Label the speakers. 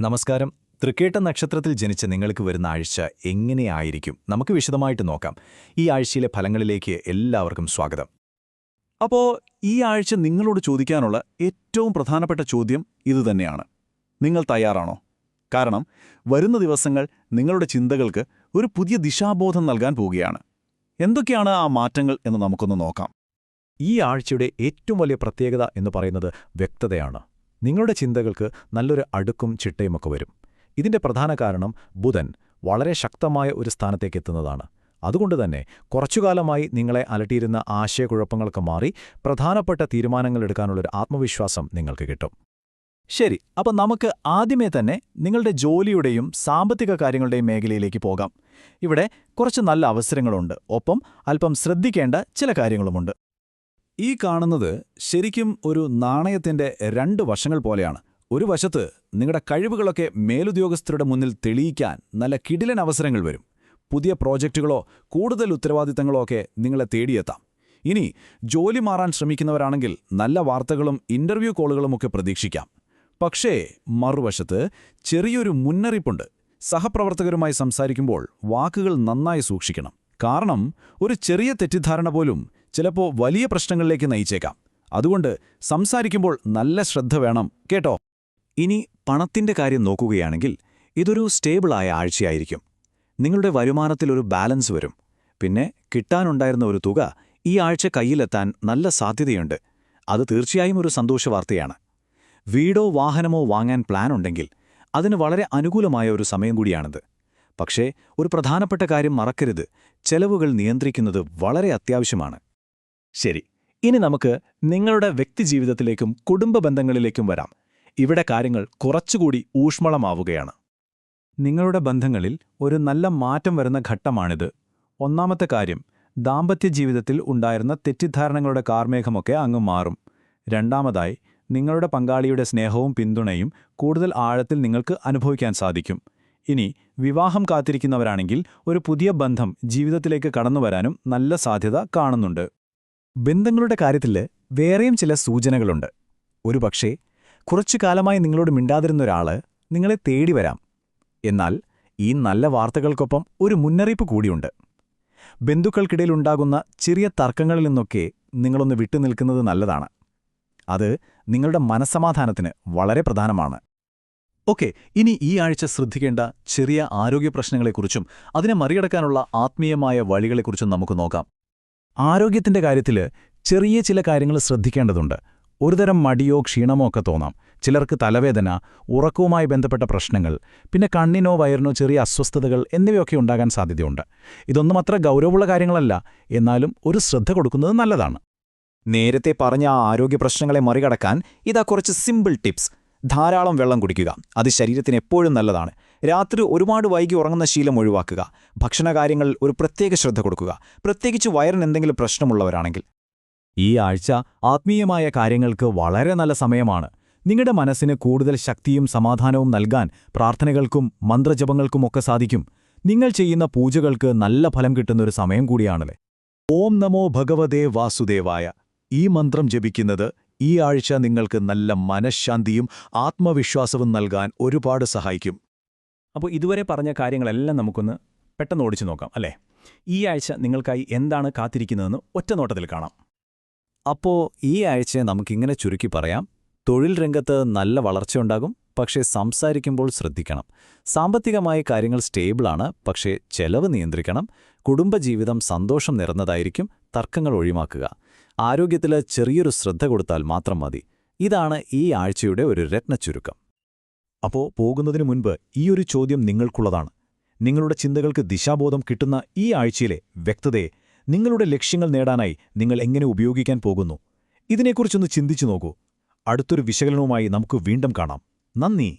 Speaker 1: നമസ്കാരം. തൃക്കേട്ട നക്ഷത്രത്തിൽ ജനിച്ച നിങ്ങൾക്ക് വരുന്ന ആഴ്ച എങ്ങനെയായിരിക്കും? നമുക്ക് വിശദമായിട്ട് നോക്കാം. ഈ ആഴ്ചയിലെ ഫലങ്ങളിലേക്ക് എല്ലാവർക്കും സ്വാഗതം.
Speaker 2: അപ്പോൾ ഈ ആഴ്ച നിങ്ങളോട് ചോദിക്കാനുള്ള ഏറ്റവും പ്രധാനപ്പെട്ട ചോദ്യം ഇതുതന്നെയാണ് നിങ്ങൾ തയ്യാറാണോ? കാരണം വരുന്ന ദിവസങ്ങൾ നിങ്ങളുടെ ചിന്തകൾക്ക് ഒരു പുതിയ ദിശാബോധം നൽകാൻ പോവുകയാണ്. എന്തൊക്കെയാണ് ആ മാറ്റങ്ങൾ എന്ന് നമുക്കൊന്ന് നോക്കാം.
Speaker 1: ഈ ആഴ്ചയുടെ ഏറ്റവും വലിയ പ്രത്യേകത എന്ന് പറയുന്നത് വ്യക്തതയാണ്. നിങ്ങളുടെ ചിന്തകൾക്ക് നല്ലൊരു അടുക്കും ചിട്ടയുമൊക്കെ വരും. ഇതിന്റെ പ്രധാന കാരണം ബുധൻ വളരെ ശക്തമായ ഒരു സ്ഥാനത്തേക്ക് എത്തുന്നതാണ്. അതുകൊണ്ട് തന്നെ കുറച്ചുകാലമായി നിങ്ങളെ അലട്ടിയിരുന്ന ആശയക്കുഴപ്പങ്ങളൊക്കെ മാറി പ്രധാനപ്പെട്ട തീരുമാനങ്ങൾ എടുക്കാനുള്ളൊരു ആത്മവിശ്വാസം നിങ്ങൾക്ക് കിട്ടും. ശരി അപ്പം നമുക്ക് ആദ്യമേ തന്നെ നിങ്ങളുടെ ജോലിയുടെയും സാമ്പത്തിക കാര്യങ്ങളുടെയും മേഖലയിലേക്ക് പോകാം. ഇവിടെ കുറച്ച് നല്ല അവസരങ്ങളുണ്ട്. ഒപ്പം അല്പം ശ്രദ്ധിക്കേണ്ട ചില കാര്യങ്ങളുമുണ്ട്.
Speaker 2: ഈ കാണുന്നത് ശരിക്കും ഒരു നാണയത്തിന്റെ രണ്ട് വശങ്ങൾ പോലെയാണ്. ഒരു വശത്ത് നിങ്ങളുടെ കഴിവുകളൊക്കെ മേലുദ്യോഗസ്ഥരുടെ മുന്നിൽ തെളിയിക്കാൻ നല്ല കിടിലൻ അവസരങ്ങൾ വരും. പുതിയ പ്രോജക്റ്റുകളോ കൂടുതൽ ഉത്തരവാദിത്തങ്ങളോ ഒക്കെ നിങ്ങളെ തേടിയെത്താം. ഇനി ജോലി മാറാൻ ശ്രമിക്കുന്നവരാണെങ്കിൽ നല്ല വാർത്തകളും ഇന്റർവ്യൂ കോളുകളുമൊക്കെ പ്രതീക്ഷിക്കാം. പക്ഷേ മറുവശത്ത് ചെറിയൊരു മുന്നറിയിപ്പുണ്ട്. സഹപ്രവർത്തകരുമായി സംസാരിക്കുമ്പോൾ വാക്കുകൾ നന്നായി സൂക്ഷിക്കണം. കാരണം ഒരു ചെറിയ തെറ്റിദ്ധാരണ പോലും ചിലപ്പോൾ വലിയ പ്രശ്നങ്ങളിലേക്ക് നയിച്ചേക്കാം. അതുകൊണ്ട് സംസാരിക്കുമ്പോൾ നല്ല ശ്രദ്ധ വേണം കേട്ടോ?
Speaker 1: ഇനി പണത്തിന്റെ കാര്യം നോക്കുകയാണെങ്കിൽ ഇതൊരു സ്റ്റേബിളായ ആഴ്ചയായിരിക്കും. നിങ്ങളുടെ വരുമാനത്തിലൊരു ബാലൻസ് വരും. പിന്നെ കിട്ടാനുണ്ടായിരുന്ന ഒരു തുക ഈ ആഴ്ച കയ്യിലെത്താൻ നല്ല സാധ്യതയുണ്ട്. അത് തീർച്ചയായും ഒരു സന്തോഷ വാർത്തയാണ്. വീടോ വാഹനമോ വാങ്ങാൻ പ്ലാൻ ഉണ്ടെങ്കിൽ അതിന് വളരെ അനുകൂലമായ ഒരു സമയം കൂടിയാണിത്. പക്ഷേ ഒരു പ്രധാനപ്പെട്ട കാര്യം മറക്കരുത്. ചെലവുകൾ നിയന്ത്രിക്കുന്നത് വളരെ അത്യാവശ്യമാണ്. ശരി ഇനി നമുക്ക് നിങ്ങളുടെ വ്യക്തിജീവിതത്തിലേക്കും കുടുംബ ബന്ധങ്ങളിലേക്കും വരാം. ഇവിടെ കാര്യങ്ങൾ കുറച്ചുകൂടി ഊഷ്മളമാവുകയാണ്. നിങ്ങളുടെ ബന്ധങ്ങളിൽ ഒരു നല്ല മാറ്റം വരുന്ന ഘട്ടമാണിത്. ഒന്നാമത്തെ കാര്യം ദാമ്പത്യ ജീവിതത്തിൽ ഉണ്ടായിരുന്ന തെറ്റിദ്ധാരണകളുടെ കാർമേഘമൊക്കെ അങ്ങ് മാറും. രണ്ടാമതായി നിങ്ങളുടെ പങ്കാളിയുടെ സ്നേഹവും പിന്തുണയും കൂടുതൽ ആഴത്തിൽ നിങ്ങൾക്ക് അനുഭവിക്കാൻ സാധിക്കും. ഇനി വിവാഹം കാത്തിരിക്കുന്നവരാണെങ്കിൽ ഒരു പുതിയ ബന്ധം ജീവിതത്തിലേക്ക് കടന്നുവരാനും നല്ല സാധ്യത കാണുന്നുണ്ട്. ബന്ധങ്ങളുടെ കാര്യത്തിൽ വേറെയും ചില സൂചനകളുണ്ട്. ഒരുപക്ഷേ കുറച്ചു കാലമായി നിങ്ങളോട് മിണ്ടാതിരുന്ന ഒരാൾ നിങ്ങളെ തേടി വരാം. എന്നാൽ ഈ നല്ല വാർത്തകൾക്കൊപ്പം ഒരു മുന്നറിയിപ്പ് കൂടിയുണ്ട്. ബന്ധുക്കൾക്കിടയിലുണ്ടാകുന്ന ചെറിയ തർക്കങ്ങളിൽ നിന്നൊക്കെ നിങ്ങളൊന്ന് വിട്ടുനിൽക്കുന്നത് നല്ലതാണ്. അത് നിങ്ങളുടെ മനസ്സമാധാനത്തിന് വളരെ പ്രധാനമാണ്. ഓക്കെ ഇനി ഈ ആഴ്ച ശ്രദ്ധിക്കേണ്ട ചെറിയ ആരോഗ്യ പ്രശ്നങ്ങളെക്കുറിച്ചും അതിനെ മറികടക്കാനുള്ള ആത്മീയമായ വഴികളെക്കുറിച്ചും നമുക്ക് നോക്കാം. ആരോഗ്യത്തിന്റെ കാര്യത്തിൽ ചെറിയ ചില കാര്യങ്ങൾ ശ്രദ്ധിക്കേണ്ടതുണ്ട്. ഒരുതരം മടിയോ ക്ഷീണമോ ഒക്കെ തോന്നാം. ചിലർക്ക് തലവേദന ഉറക്കവുമായി ബന്ധപ്പെട്ട പ്രശ്നങ്ങൾ പിന്നെ കണ്ണിനോ വയറിനോ ചെറിയ അസ്വസ്ഥതകൾ എന്നിവയൊക്കെ ഉണ്ടാകാൻ സാധ്യതയുണ്ട്. ഇതൊന്നും അത്ര ഗൗരവമുള്ള കാര്യങ്ങളല്ല. എന്നാലും ഒരു ശ്രദ്ധ കൊടുക്കുന്നത് നല്ലതാണ്. നേരത്തെ പറഞ്ഞ ആ ആരോഗ്യ പ്രശ്നങ്ങളെ മറികടക്കാൻ ഇതാ കുറച്ച് സിമ്പിൾ ടിപ്സ് ധാരാളം വെള്ളം കുടിക്കുക. അത് ശരീരത്തിന് എപ്പോഴും നല്ലതാണ്. രാത്രി ഒരുപാട് വൈകി ഉറങ്ങുന്ന ശീലം ഒഴിവാക്കുക. ഭക്ഷണകാര്യങ്ങളിൽ ഒരു പ്രത്യേക ശ്രദ്ധ കൊടുക്കുക. പ്രത്യേകിച്ച് വയറിന് എന്തെങ്കിലും പ്രശ്നമുള്ളവരാണെങ്കിൽ. ഈ ആഴ്ച ആത്മീയമായ കാര്യങ്ങൾക്ക് വളരെ നല്ല സമയമാണ്. നിങ്ങളുടെ മനസ്സിന് കൂടുതൽ ശക്തിയും സമാധാനവും നൽകാൻ പ്രാർത്ഥനകൾക്കും മന്ത്രജപങ്ങൾക്കുമൊക്കെ സാധിക്കും. നിങ്ങൾ ചെയ്യുന്ന പൂജകൾക്ക് നല്ല ഫലം കിട്ടുന്നൊരു സമയം കൂടിയാണല്ലേ. ഓം നമോ ഭഗവതേ വാസുദേവായ. ഈ മന്ത്രം ജപിക്കുന്നത് ഈ ആഴ്ച നിങ്ങൾക്ക് നല്ല മനഃശാന്തിയും ആത്മവിശ്വാസവും നൽകാൻ ഒരുപാട് സഹായിക്കും. അപ്പോൾ ഇതുവരെ പറഞ്ഞ കാര്യങ്ങളെല്ലാം നമുക്കൊന്ന് പെട്ടെന്ന് ഓടിച്ചു നോക്കാം അല്ലേ? ഈ ആഴ്ച നിങ്ങൾക്കായി എന്താണ് കാത്തിരിക്കുന്നതെന്ന് ഒറ്റ നോട്ടത്തിൽ കാണാം. അപ്പോൾ ഈ ആഴ്ച നമുക്കിങ്ങനെ ചുരുക്കി പറയാം. തൊഴിൽ രംഗത്ത് നല്ല വളർച്ചയുണ്ടാകും പക്ഷേ സംസാരിക്കുമ്പോൾ ശ്രദ്ധിക്കണം. സാമ്പത്തികമായ കാര്യങ്ങൾ സ്റ്റേബിളാണ് പക്ഷേ ചെലവ് നിയന്ത്രിക്കണം. കുടുംബജീവിതം സന്തോഷം നിറഞ്ഞതായിരിക്കും തർക്കങ്ങൾ ഒഴിവാക്കുക. ആരോഗ്യത്തിൽ ചെറിയൊരു ശ്രദ്ധ കൊടുത്താൽ മാത്രം മതി. ഇതാണ് ഈ ആഴ്ചയുടെ ഒരു രത്നച്ചുരുക്കം. അപ്പോ പോകുന്നതിന് മുൻപ് ഈ ഒരു ചോദ്യം നിങ്ങൾക്കുള്ളതാണ്. നിങ്ങളുടെ ചിന്തകൾക്ക് ദിശാബോധം കിട്ടുന്ന ഈ ആഴ്ചയിലെ വ്യക്തതയെ നിങ്ങളുടെ ലക്ഷ്യങ്ങൾ നേടാനായി നിങ്ങൾ എങ്ങനെ ഉപയോഗിക്കാൻ പോകുന്നു? ഇതിനെക്കുറിച്ചൊന്ന് ചിന്തിച്ചു നോക്കൂ. അടുത്തൊരു വിശകലനവുമായി നമുക്ക് വീണ്ടും കാണാം. നന്ദി.